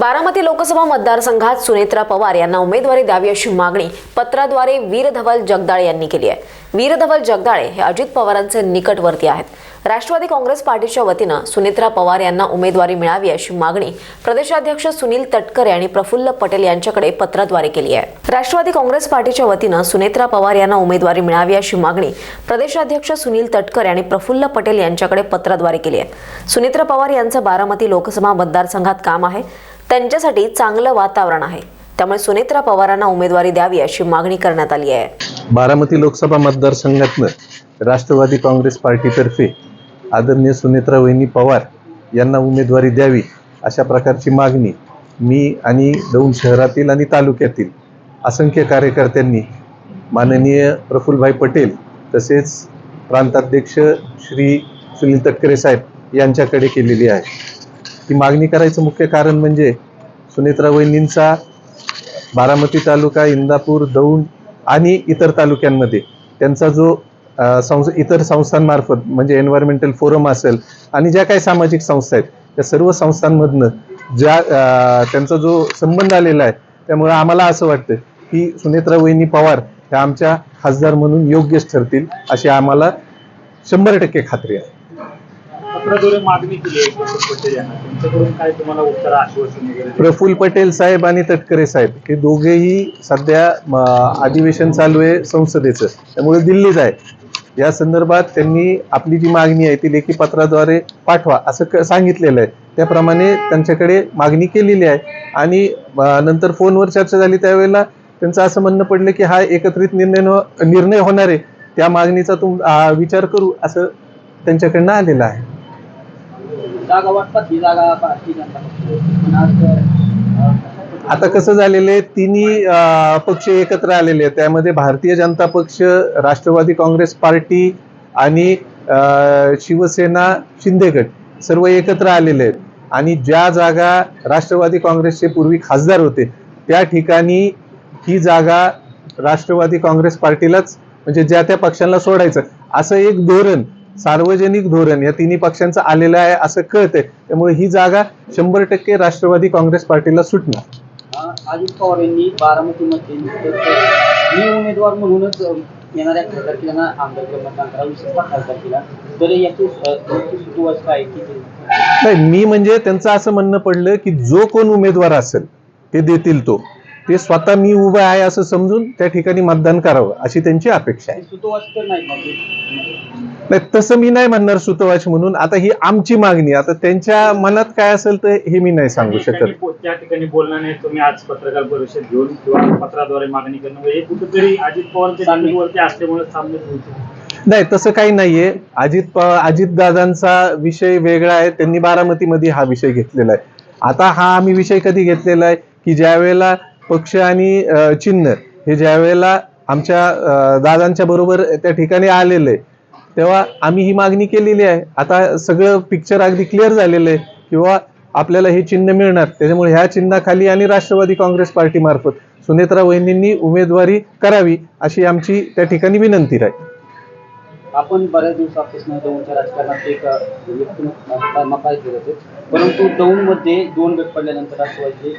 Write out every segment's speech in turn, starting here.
बारामती लोकसभा मतदारसंघात सुनेत्रा पवार यांना उमेदवारी द्यावी अशी मागणी पत्राद्वारे वीरधवल जगदाळे यांनी केली आहे. वीरधवल जगदाळे हे अजित पवारांचे निकटवर्ती आहेत. राष्ट्रवादी काँग्रेस पार्टीच्या वतीनं सुनेत्रा पवार यांना उमेदवारी मिळावी अशी मागणी प्रदेशाध्यक्ष सुनील तटकरे आणि प्रफुल्ल पटेल यांच्याकडे पत्राद्वारे केली आहे. राष्ट्रवादी काँग्रेस पार्टीच्या वतीनं सुनेत्रा पवार यांना उमेदवारी मिळावी अशी मागणी प्रदेशाध्यक्ष सुनील तटकरे आणि प्रफुल्ल पटेल यांच्याकडे पत्राद्वारे केली आहे. सुनेत्रा पवार यांचं बारामती लोकसभा मतदारसंघात काम आहे. त्यांच्यासाठी चांगलं वातावरण आहे. त्यामुळे सुनेत्रा पवारांना उमेदवारी द्यावी अशी मागणी करण्यात आली आहे. बारामती लोकसभा मतदारसंघातनं राष्ट्रवादी काँग्रेस पार्टीतर्फे आदरणीय सुनेत्रा वहिनी पवार यांना उमेदवारी द्यावी अशा प्रकारची मागणी मी आणि दौंड शहरातील आणि तालुक्यातील असंख्य कार्यकर्त्यांनी माननीय प्रफुल्लभाई पटेल तसेच प्रांताध्यक्ष श्री सुनील तटकरे साहेब यांच्याकडे केलेली आहे. ती मागणी करायचं मुख्य कारण म्हणजे सुनेत्रा वहिनींचा बारामती तालुका इंदापूर दौंड आणि इतर तालुक्यांमध्ये. त्यांचा जो अ, इतर संस्थांमार्फत म्हणजे एन्व्हायरमेंटल फोरम असेल आणि ज्या काही सामाजिक संस्था आहेत त्या सर्व संस्थांमधनं ज्या त्यांचा जो संबंध आलेला आहे त्यामुळे आम्हाला असं वाटतं की सुनेत्रा वहिनी पवार ह्या आमच्या खासदार म्हणून योग्यच ठरतील अशी आम्हाला शंभर टक्के खात्री आहे. पत्राद्वारे मागणी केली आहे. प्रफुल्ल पटेल यांना त्यांच्याकडून काय तुम्हाला उत्तर आश्वासन वगैरे प्रफुल्ल पटेल साहेब आणि तटकरे साहेब हे दोघेही सध्या अधिवेशन चालू आहे संसदेचं. त्यामुळे दिल्लीत आहे. या संदर्भात त्यांनी आपली जी मागणी आहे ती लेखी पत्राद्वारे पाठवा असं सांगितलेलं आहे. त्याप्रमाणे त्यांच्याकडे मागणी केलेली आहे. आणि नंतर फोनवर चर्चा झाली त्यावेळेला त्यांचं असं म्हणणं पडलं की हा एकत्रित निर्णय निर्णय होणार आहे. त्या मागणीचा तुम विचार करू असं त्यांच्याकडनं आलेलं आहे. जागा वाटतात ही जागा भारतीय जनता पक्ष पण आज आता कसं झालेलं आहे तिन्ही पक्ष एकत्र आलेले आहेत. त्यामध्ये भारतीय जनता पक्ष राष्ट्रवादी काँग्रेस पार्टी आणि अं, शिवसेना शिंदेगड सर्व एकत्र आलेले आहेत. आणि ज्या जागा राष्ट्रवादी काँग्रेसचे पूर्वी खासदार होते त्या ठिकाणी ही जागा राष्ट्रवादी काँग्रेस पार्टीलाच म्हणजे ज्या त्या पक्षांना सोडायचं असं एक धोरण सार्वजनिक धोरण या तिन्ही पक्षांचं आलेलं आहे असं कळतंय. त्यामुळे ही जागा शंभर टक्के राष्ट्रवादी काँग्रेस पार्टीला सुटणार. अजित पवार यांनी बारामतीमध्ये मी उमेदवार म्हणूनच येणाऱ्या खासदारकीला आमदार मतदान करा विशेषतः खासदारकीला. तर याची सुतोवाच काय की नाही मी म्हणजे त्यांचं असं म्हणणं पडलं की जो कोण उमेदवार असेल ते देतील तो. ते स्वतः मी उभा आहे असं समजून त्या ठिकाणी मतदान करावं अशी त्यांची अपेक्षा आहे. तर नाही म्हणजे नाही तसं मी नाही म्हणणार सुतवाच म्हणून. आता ही आमची मागणी आता त्यांच्या मनात काय असेल तर हे मी नाही सांगू शकत. त्या ठिकाणी बोलणं नाही तुम्ही आज पत्रकार परिषद घेऊन किंवा पत्राद्वारे मागणी करणं म्हणजे हे कुठेतरी अजित पवारच्या असल्यामुळे नाही तसं काही नाहीये. अजित अजित दादांचा विषय वेगळा आहे. त्यांनी बारामतीमध्ये हा विषय घेतलेला आहे. आता हा आम्ही विषय कधी घेतलेला आहे? की ज्या वेळेला पक्ष आणि चिन्ह हे ज्या वेळेला आमच्या दादांच्या बरोबर त्या ठिकाणी आलेलं आहे तेव्हा आम्ही ही मागणी केलेली आहे. आता सगळं पिक्चर अगदी क्लिअर झालेलं आहे किंवा आपल्याला हे चिन्ह मिळणार. त्याच्यामुळे ह्या चिन्हाखाली आणि राष्ट्रवादी काँग्रेस पार्टीमार्फत सुनेत्रा वहिनींनी उमेदवारी करावी अशी आमची त्या ठिकाणी विनंती राहील आपण बऱ्याच दिवसापासून दौंडच्या राजकारणात एक अं, व्यक्तिमत्व केलं होते. परंतु दौंडमध्ये दोन गट पडल्यानंतर राष्ट्रवादी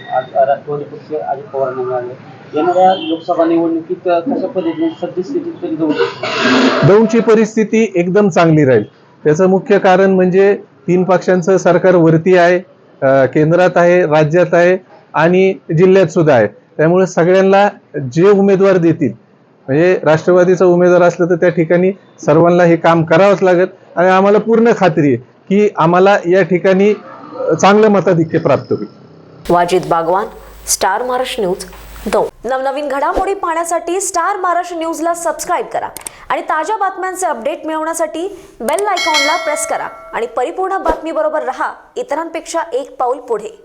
राष्ट्रवादी पक्ष अजित पवारांना मिळाले. येणाऱ्या लोकसभा निवडणुकीत कशा पद्धतीने सद्यस्थितीत तरी दौंड दौंडची परिस्थिती एकदम चांगली राहील. त्याचं मुख्य कारण म्हणजे तीन पक्षांचं सरकार वरती आहे केंद्रात आहे राज्यात आहे आणि जिल्ह्यात सुद्धा आहे. त्यामुळे सगळ्यांना जे उमेदवार देतील म्हणजे राष्ट्रवादीचा उमेदवार असलं तर त्या ठिकाणी सर्वांना हे काम करावंच लागत आणि आम्हाला पूर्ण खात्री आहे की आम्हाला या ठिकाणी चांगलं मताधिक्य प्राप्त होईल. Wajid Bagwan star Maharashtra news Daund. नवनवीन घडामोडी पाहण्यासाठी स्टार महाराष्ट्र न्यूजला सबस्क्राईब करा आणि ताज्या बातम्यांचे अपडेट मिळवण्यासाठी बेल आयकॉनला प्रेस करा. आणि परिपूर्ण बातमीबरोबर रहा इतरांपेक्षा एक पाऊल पुढे.